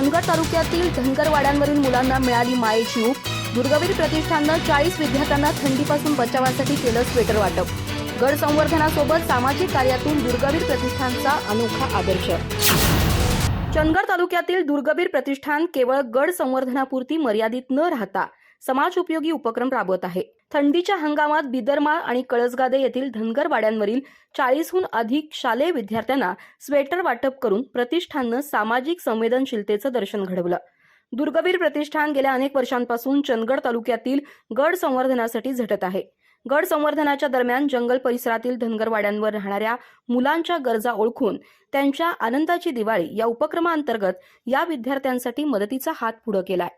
चंदगड तालुक्यातील धनगरवाड्यांवरील मुलांना मिळाली मायेची ऊब. दुर्गवीर प्रतिष्ठाननं चाळीस विद्यार्थ्यांना थंडीपासून बचावासाठी केलं स्वेटर वाटप. गड संवर्धनासोबत सामाजिक कार्यातून दुर्गवीर प्रतिष्ठानचा अनोखा आदर्श. चंदगड तालुक्यातील दुर्गवीर प्रतिष्ठान केवळ गड संवर्धनापुरती मर्यादित न राहता समाज उपयोगी उपक्रम राबवत आहे. थंडीच्या हंगामात बिदरमाळ आणि कळसगादे येथील धनगरवाड्यांवरील चाळीसहून अधिक शालेय विद्यार्थ्यांना स्वेटर वाटप करून प्रतिष्ठाननं सामाजिक संवेदनशीलतेचं दर्शन घडवलं. दुर्गवीर प्रतिष्ठान गेल्या अनेक वर्षांपासून चंदगड तालुक्यातील गड संवर्धनासाठी झटत आहे. गड संवर्धनाच्या दरम्यान जंगल परिसरातील धनगरवाड्यांवर राहणाऱ्या मुलांच्या गरजा ओळखून त्यांच्या आनंदाची दिवाळी या उपक्रमाअंतर्गत या विद्यार्थ्यांसाठी मदतीचा हात पुढे केलाय.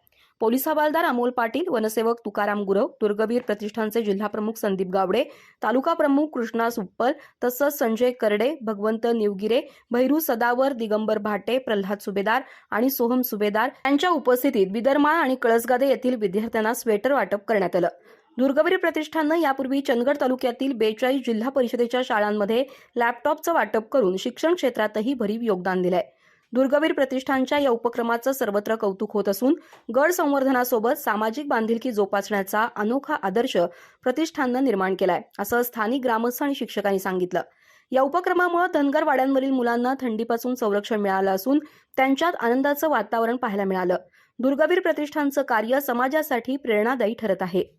पोलीस हवालदार अमोल पाटील वनसेवक तुकाराम गुरव दुर्गवीर प्रतिष्ठानचे जिल्हाप्रमुख संदीप गावडे तालुका प्रमुख कृष्णा सुप्पल तसंच संजय करडे भगवंत निवगिरे भैरू सदावर दिगंबर भाटे प्रल्हाद सुभेदार आणि सोहम सुभेदार यांच्या उपस्थितीत बिदरमाळ आणि कळसगादे येथील विद्यार्थ्यांना स्वेटर वाटप करण्यात आलं. दुर्गवीर प्रतिष्ठाननं यापूर्वी चंदगड तालुक्यातील बेचाळीस जिल्हा परिषदेच्या शाळांमध्ये लॅपटॉपचं वाटप करून शिक्षण क्षेत्रातही भरीव योगदान दिलंय. दुर्गवीर प्रतिष्ठानच्या या उपक्रमाचं सर्वत्र कौतुक होत असून गड संवर्धनासोबत सामाजिक बांधिलकी जोपासण्याचा अनोखा आदर्श प्रतिष्ठाननं निर्माण केलाय असं स्थानिक ग्रामस्थ आणि शिक्षकांनी सांगितलं. या उपक्रमामुळे धनगर वाड्यांवरील मुलांना थंडीपासून संरक्षण मिळालं असून त्यांच्यात आनंदाचं वातावरण पाहायला मिळालं. दुर्गवीर प्रतिष्ठानचं कार्य समाजासाठी प्रेरणादायी ठरत आहे.